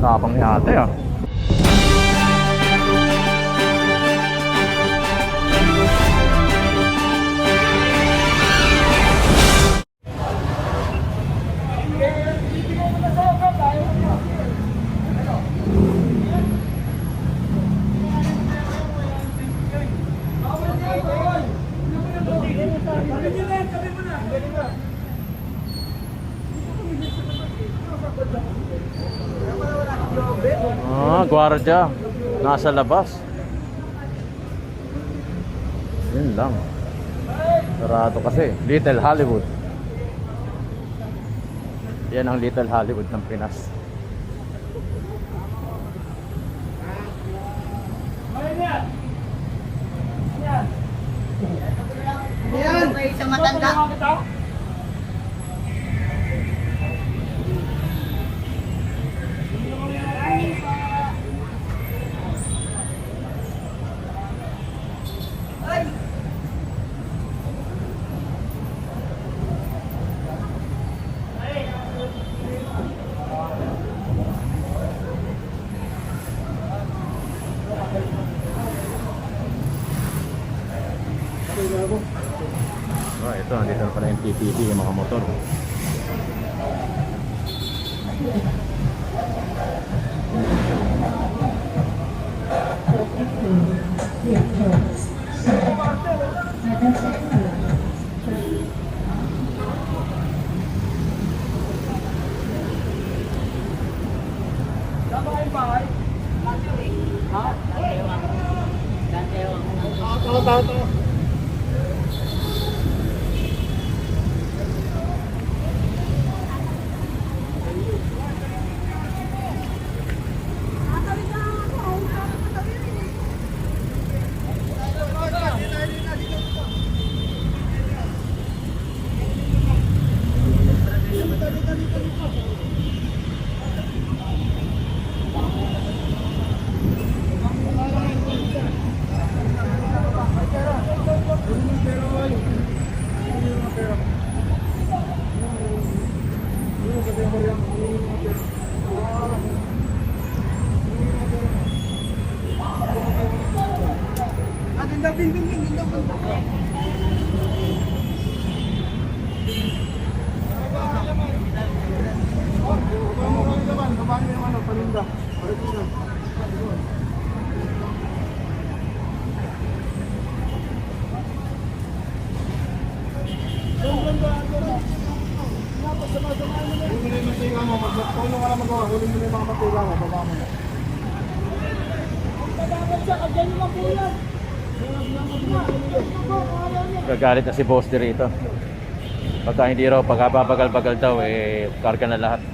Tapang yate ah. Gwardiya. Nasa labas. Yun lang. Sarado kasi. Little Hollywood. Yan ang Little Hollywood ng Pinas. Yan. Sa matanda. Ah, ito, nandito na pala yung TPD, yung mga motor. about Gagalit na si boss dito. Pagka hindi raw, pagka babagal-bagal daw, eh, karga na lahat.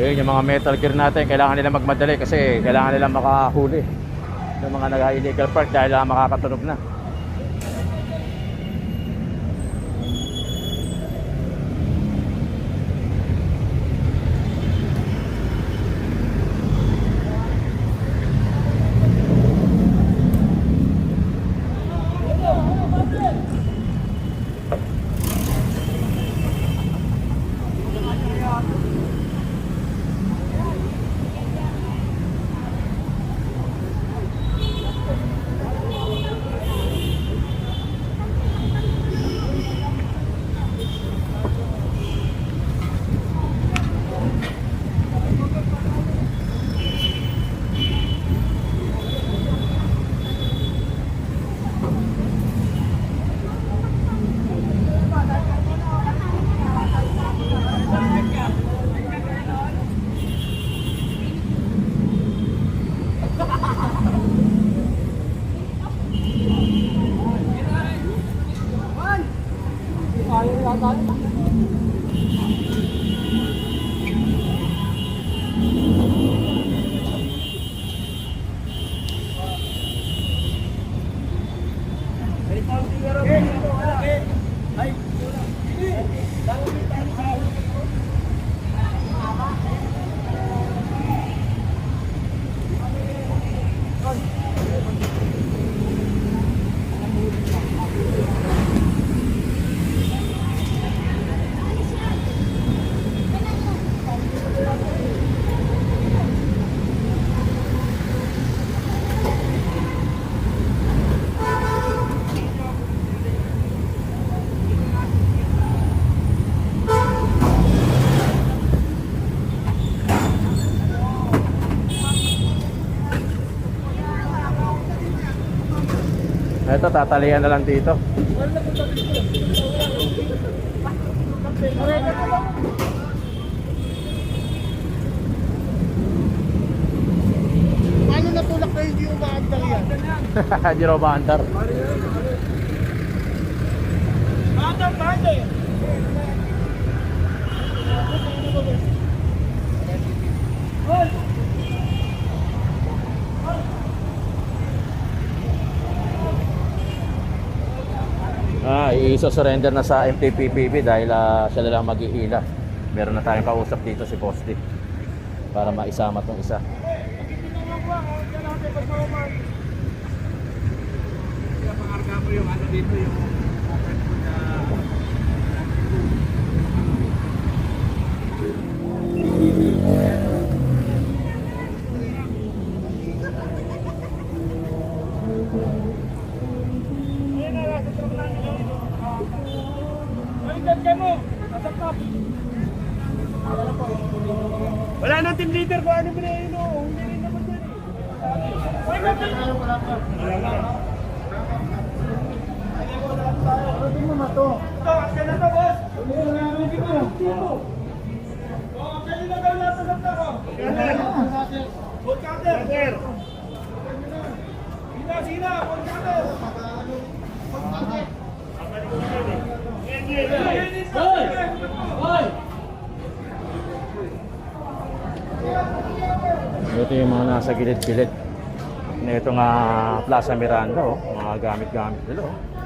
Eh, yung mga metal gear natin, kailangan nila magmadali kasi kailangan nila makahuli ng mga nag-illegal park dahil makakatunog na. ito, tatalian na lang dito. Paano natulak kayo di umaandar yan? Di raw maandar. i-surrender na sa MTPPP dahil uh, siya lang maghihila. Meron na tayong kausap dito si Costi para maisama tong isa. Ano Kaya pangarga mo yung ano dito yung Hoy! Hoy! Ito yung mga nasa gilid-gilid na itong uh, Plaza Miranda, oh. mga gamit-gamit nila. Oh.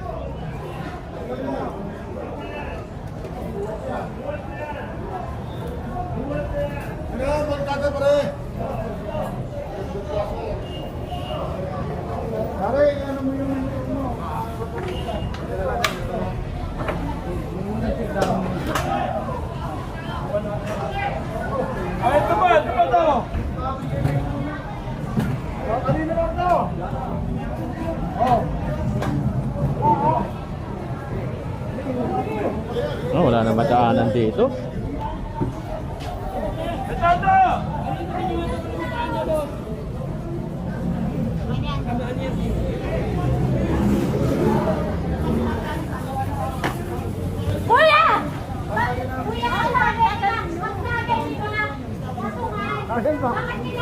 wala na madaanan dito. Kuya! Kuya, wala na. Wag na, ganyan ba? Bakit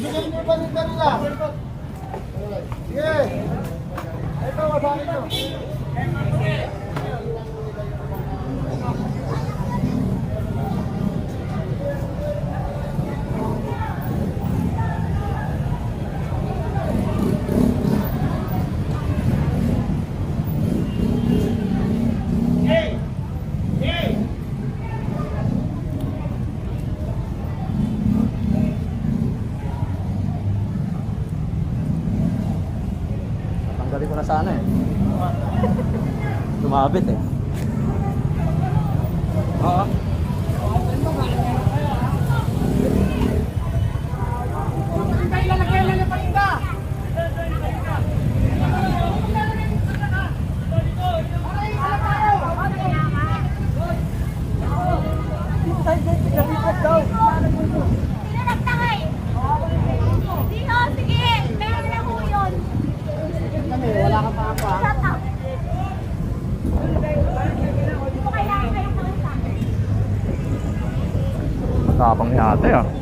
Ibigay niyo pa rin kanila. uh, there. Habang.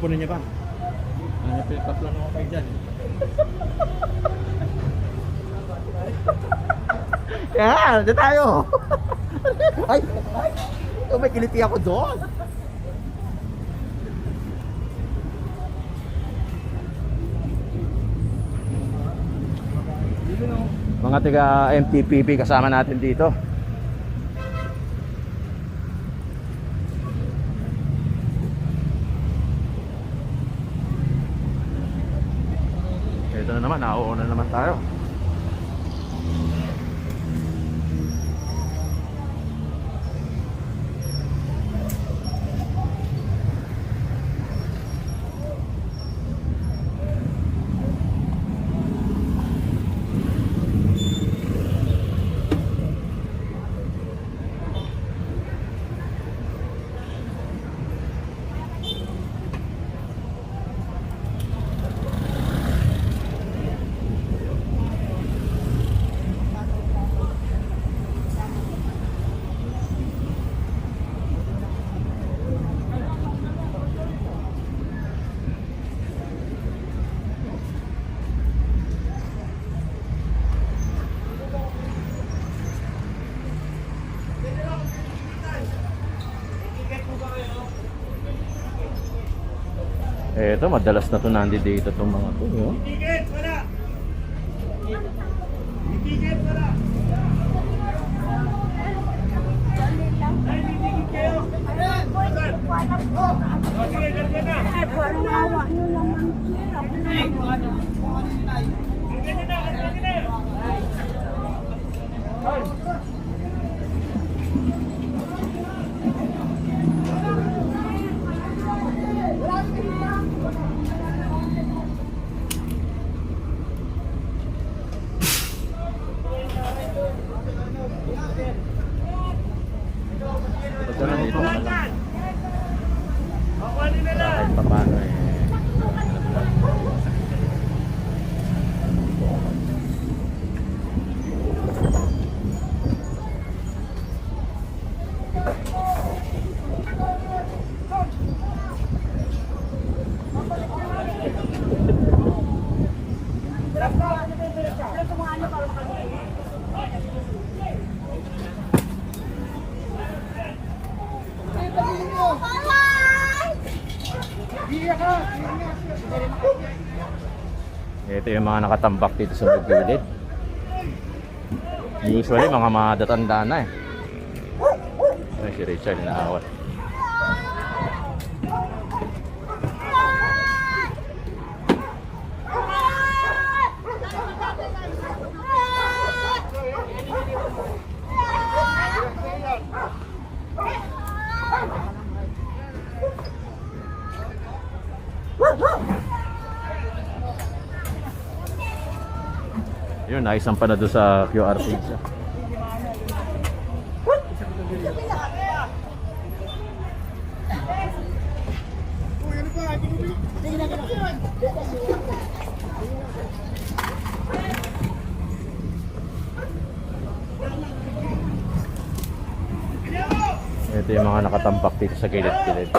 Hahampunin niya ba? Ano, fill up lang ako kayo dyan. Yan, dyan tayo. ay, ay, oh, may kiliti ako doon. Mga tiga MTPP kasama natin dito. Nauuna naman Eto, madalas na to nandito dito itong mga to. Yun. Ticket, wala. Ticket, wala. Ay, titigit kayo. O, sige, ganyan na. Ganyan na, ganyan na. Ito na dito. O, kuhanin na lang. Kahit pa paano eh. Ito yung mga nakatambak dito sa may gilid. Usually, mga madatanda na eh. Ay, si Richard inaawat. Yun, naisang pa na doon sa QR page. ah. Ito yung mga nakatambak dito sa gilid-gilid.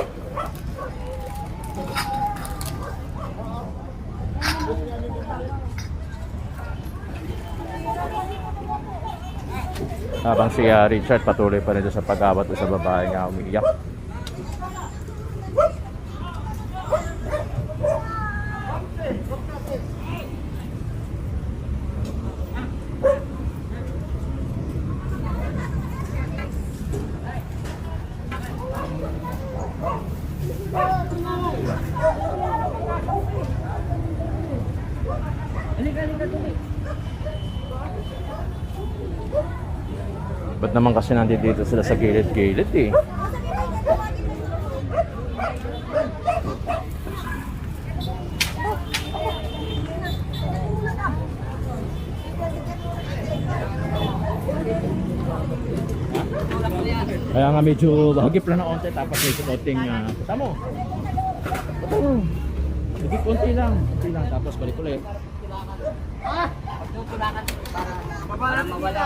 Si ah, Richard patuloy pa rin sa pag-awat sa babae nga umiiyak. Naman kasi nandito dito sila sa gilid-gilid eh? Kaya nga medyo hagip lang na konti tapos may konting uh, tamo. Ito. Hagip konti lang. Konti lang tapos balik ulit. tutulakan para, para mawala.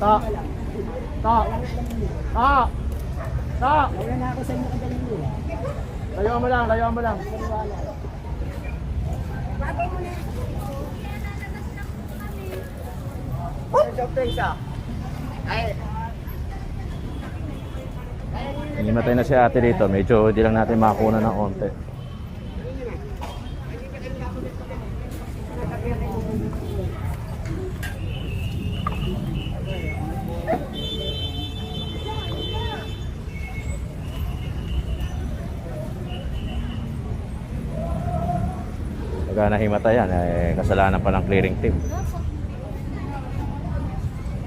Ta. Ta. Ta. Ta. Wala na ako sa inyo kadalili. Layo mo lang, layo mo lang. Ay, Hinimatay na si ate dito. Medyo di lang natin makakuha ng onte. Pagka nahimatayan, eh, kasalanan pa ng clearing team.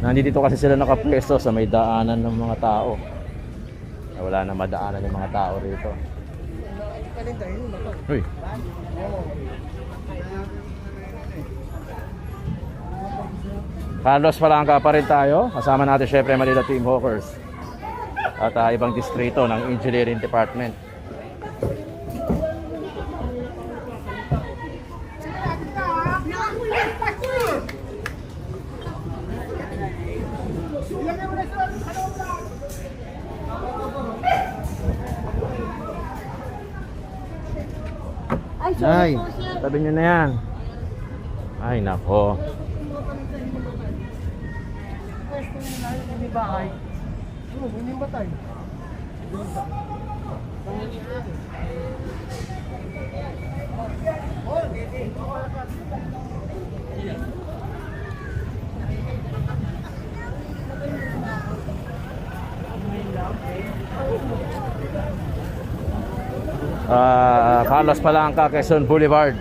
Nandito kasi sila nakapwesto sa may daanan ng mga tao. Na wala na madaanan ng mga tao rito. Uy. Carlos Palangka pa rin tayo. Kasama natin syempre Manila Team Hawkers. At ah, ibang distrito ng Engineering Department. Ay, tabi nyo na yan. Ay, nako. Hindi bahay. Batay. Ah, Carlos Palangka, Quezon Boulevard.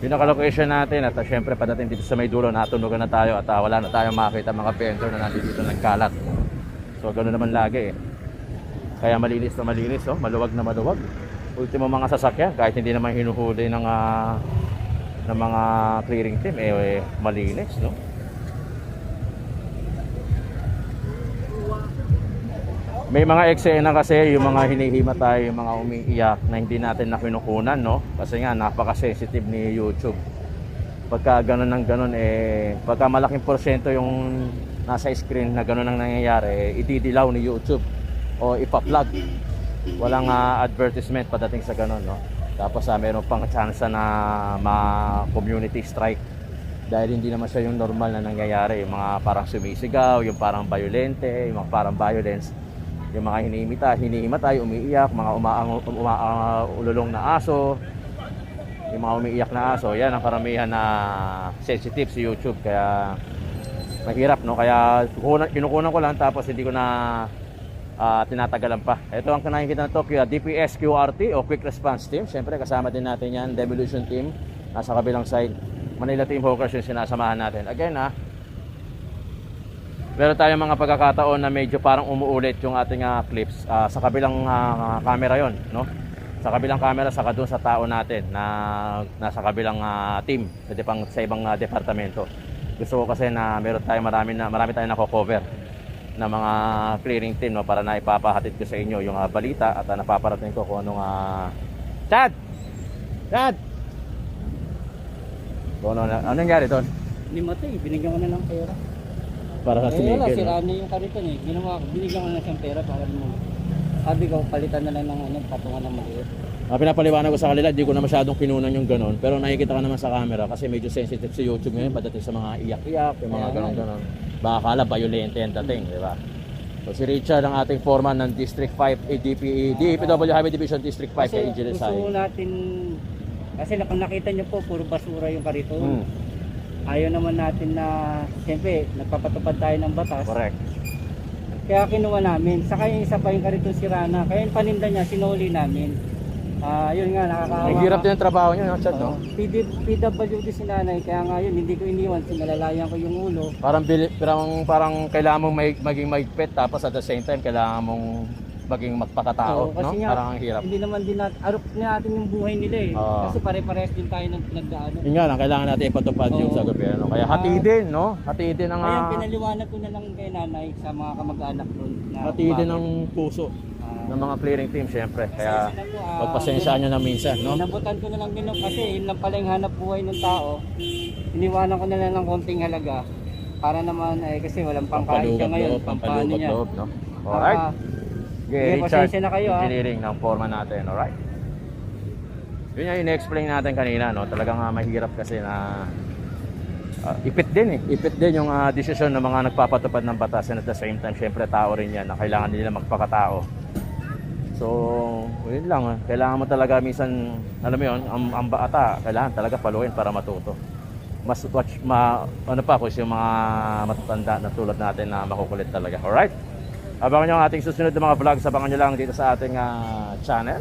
Pinaka-location natin at uh, syempre padating dito sa may dulo, natunugan na tayo at ah, wala na tayong makita mga vendor na nandito dito nagkalat. So ganoon naman lagi eh. Kaya malinis na malinis, oh, maluwag na maluwag. Ultimo mga sasakyan, kahit hindi naman hinuhuli ng, ah, ng mga clearing team, eh, eh malinis, no? May mga eksena kasi yung mga hinihimatay, yung mga umiiyak na hindi natin na kinukunan, no? Kasi nga napaka-sensitive ni YouTube. Pagka ganun ng ganun, eh, pagka malaking porsyento yung nasa screen na ganun ang nangyayari, eh, itidilaw ni YouTube o ipa-plug. Walang ah, advertisement padating sa ganun, no? Tapos ah, meron pang chance na ma-community strike dahil hindi naman siya yung normal na nangyayari yung mga parang sumisigaw, yung parang violente, yung mga parang violence yung mga hiniimita, hinihimatay, umiiyak, mga umaang, umaululong na aso, yung mga umiiyak na aso, yan ang karamihan na sensitive si YouTube kaya mahirap no kaya kinukunan ko lang tapos hindi ko na ah, tinatagalan pa. Ito ang nakikita na to, kaya DPS QRT o Quick Response Team. Siyempre kasama din natin yan, Devolution Team nasa kabilang side. Manila Team Hawkers yung sinasamahan natin. Again ah, Meron tayong mga pagkakataon na medyo parang umuulit yung ating ah, clips Ah, sa kabilang ah, camera yon, no? Sa kabilang camera saka doon sa tao natin na nasa kabilang ah, team sa, dipang, sa ibang ah, departamento. Gusto ko kasi na meron tayong marami na marami tayong nako-cover na mga clearing team no para na ipapahatid ko sa inyo yung ah, balita at ah, napaparating ko kung anong ah, Chad! Chad! Ano, ano nangyari doon? Hindi matay, binigyan ko na lang pera. Para sa Eh wala, tumigil. sira na yung kariton eh. Ginawa ko, binigyan ko na siyang pera para mo. Sabi ko, palitan na lang ng ano, patungan ng maliit. Ah, pinapaliwanag ko sa kanila, di ko na masyadong kinunan yung ganon. Pero nakikita ka naman sa camera kasi medyo sensitive si YouTube ngayon pagdating sa mga iyak-iyak, yung mga Kaya ganon-ganon. Baka kala violente ang dating, di ba? So si Richard ang ating foreman ng District 5 ADPE, DPW Highway Division District 5 kay Engineer gusto Sai. natin, kasi kung nakita niyo po, puro basura yung kariton. Hmm, Ayaw naman natin na, siyempre, nagpapatupad tayo ng batas. correct. Kaya kinuha namin. Saka yung isa pa yung kariton si Rana. Kaya yung paninda niya, sinuli namin. Ah, yun nga, nakakahawa. Ang hirap ka. din ang trabaho nyo, no, Chad, no? PD, PWD si nanay, kaya nga yun, hindi ko iniwan, sinalalayan ko yung ulo. Parang, bili, parang, parang kailangan mong may, maging maigpit tapos at the same time kailangan mong maging magpakatao, Oo, no? nga, Parang ang hirap. Hindi naman din natin, arop na natin yung buhay nila eh. Oo. Kasi pare-parehas din tayo ng pinagdaan. Yun nga lang, kailangan natin ipatupad yung Oo. sa gobyerno. Kaya Ah. hatidin, no? Hatidin ang... Kaya ah, pinaliwanag ko na lang kay nanay sa mga kamag-anak doon. Na hatidin bakit. ng puso Ah, ng mga clearing team, syempre. Kaya na po, ah, pagpasensyaan nyo na minsan, no? Nabutan ko na lang din kasi yun lang pala yung hanap buhay ng tao. Iniwanan ko na lang ng konting halaga para naman eh kasi walang pangkain siya ngayon, loob, pampano niya. loob, no? Alright. Ah, Okay, sige, Richard, na kayo, ah. engineering ng forma natin, alright? Yun yung in-explain natin kanina, no? Talagang ah, mahirap kasi na ah, ipit din eh. Ipit din yung ah, desisyon ng mga nagpapatupad ng batas and at the same time, syempre tao rin yan na kailangan nila magpakatao. So, yun lang. ah. Kailangan mo talaga minsan, alam mo yun, ang, ang bata, kailangan talaga paluin para matuto. Mas watch, ma, ano pa, kung yung mga matatanda na tulad natin na makukulit talaga. Alright? Abangan nyo ang ating susunod na mga vlogs. Abangan nyo lang dito sa ating ah, channel.